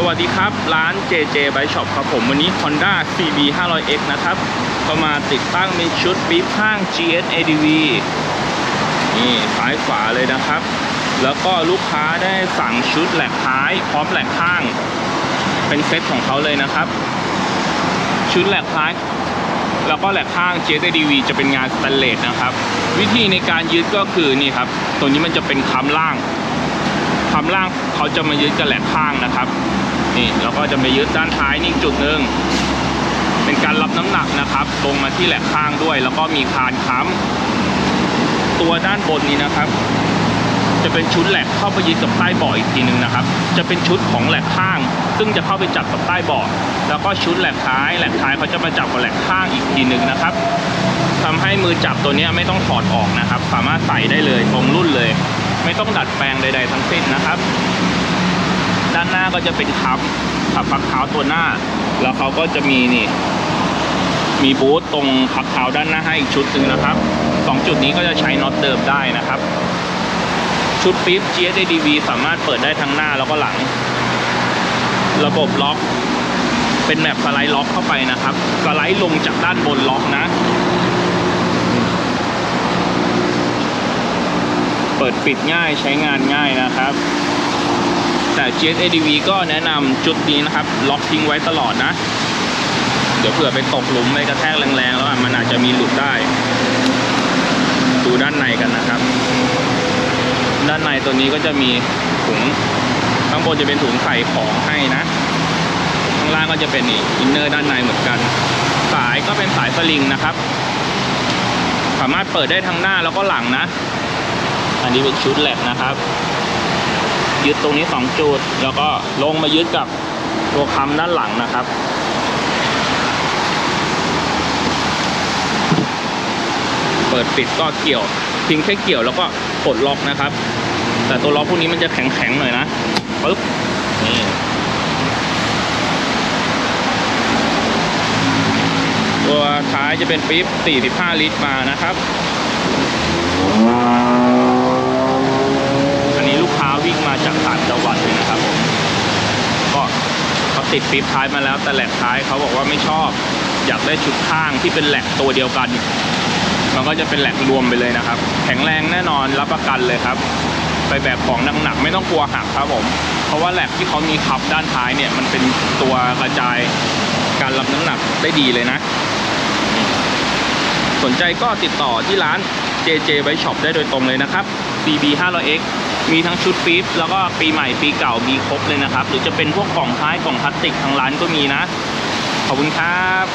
สวัสดีครับ ร้าน JJ Bike Shop ครับผมวันนี้ Honda CB 500X นะครับ ก็มาติดตั้งเป็นชุดปี๊บข้าง GS ADV นี่ซ้ายขวาเลยนะครับ แล้วก็ลูกค้าได้สั่งชุดแหลกท้าย พร้อมแหลกข้าง เป็นเซตของเขาเลยนะครับ ชุดแหลกท้าย แล้วก็แหลกข้าง GS ADV จะเป็นงานสแตนเลสนะครับ วิธีในการยึดก็คือนี่ครับ ตัวนี้มันจะเป็นค้ำล่าง คำล่างเขาจะมายึดกับแหลกข้างนะครับ นี่แล้วก็จะไปยึดด้านท้ายนี่จุดหนึ่งเป็นการรับน้ำหนักนะครับ ลงมาที่แหลกข้างด้วย แล้วก็มีคานค้ำตัวด้านบนนี้นะครับ จะเป็นชุดแหลกเข้าไปยึดกับใต้เบาะอีกทีหนึ่งนะครับ จะเป็นชุดของแหลกข้าง ซึ่งจะเข้าไปจับกับใต้เบาะแล้วก็ชุดแหลกท้ายแหลกท้ายเขาจะมาจับกับแหลกข้างอีกทีหนึ่งนะครับทำให้มือจับตัวนี้ไม่ต้องถอดออกนะครับ สามารถใส่ได้เลยตรงรุ่นเลย ไม่ต้องดัดแปลงใด ๆ ทั้งสิ้นนะครับ ด้านหน้าก็จะเป็นคับขับพักเท้าตัวหน้า แล้วเขาก็จะมีนี่ มีบูทตรงพักเท้าด้านหน้าให้อีกชุดหนึ่งนะครับสองจุดนี้ก็จะใช้น็อตเดิมได้นะครับ ชุดปิ๊บ GSADV สามารถเปิดได้ทั้งหน้าแล้วก็หลัง ระบบล็อก เป็นแบบสไลด์ล็อกเข้าไปนะครับ สไลด์ลงจากด้านบนล็อกนะ เปิ ดปิดง่ายใช้งานง่ายนะครับ แต่ GSADV ก็แนะนำจุดนี้นะครับ ล็อกทิ้งไว้ตลอดนะ เดี๋ยวเผื่อไปตกหลุมไปกระแทกแรงๆ แล้วมันอาจจะมีหลุดได้ ดูด้านในกันนะครับ ด้านในตัวนี้ก็จะมีถุงข้างบนจะเป็นถุงใส่ของให้นะ ข้างล่างก็จะเป็นอินเนอร์ด้านในเหมือนกัน สายก็เป็นสายสลิงนะครับ สามารถเปิดได้ทั้งหน้าแล้วก็หลังนะ อันนี้เป็นชุดแหลกนะครับ ยึดตรงนี้สองจุด แล้วก็ลงมายึดกับตัวคำด้านหลังนะครับ เปิดปิดก็เกี่ยวเพิงแค่เกี่ยวแล้วก็ปลดล็อกนะครับ แต่ตัวล็อกพวกนี้มันจะแข็งๆหน่อยนะปึ๊บนี่ตัวท้ายจะเป็นปี๊บ45 ลิตรมานะครับ อันนี้ลูกค้าวิ่งมาจากต่างจังหวัดเลยนะครับผมก็เขา ติดปี๊บท้ายมาแล้วแต่แหลกท้ายเขาบอกว่าไม่ชอบ อยากได้ชุดข้างที่เป็นแหลกตัวเดียวกัน มันก็จะเป็นแหลกรวมไปเลยนะครับ แข็งแรงแน่นอนรับประกันเลยครับ ไปแบบของหนักๆไม่ต้องกลัวหักครับผม เพราะว่าแหลกที่เขามีขับด้านท้ายเนี่ยมันเป็นตัวกระจายการรับน้ำหนักได้ดีเลยนะ สนใจก็ติดต่อที่ร้าน JJ Bike Shop ได้โดยตรงเลยนะครับ CB 500X มีทั้งชุดปี๊บแล้วก็ปีใหม่ปีเก่ามีครบเลยนะครับ หรือจะเป็นพวกกล่องท้ายกล่องพลาสติกทางร้านก็มีนะ ขอบคุณครับ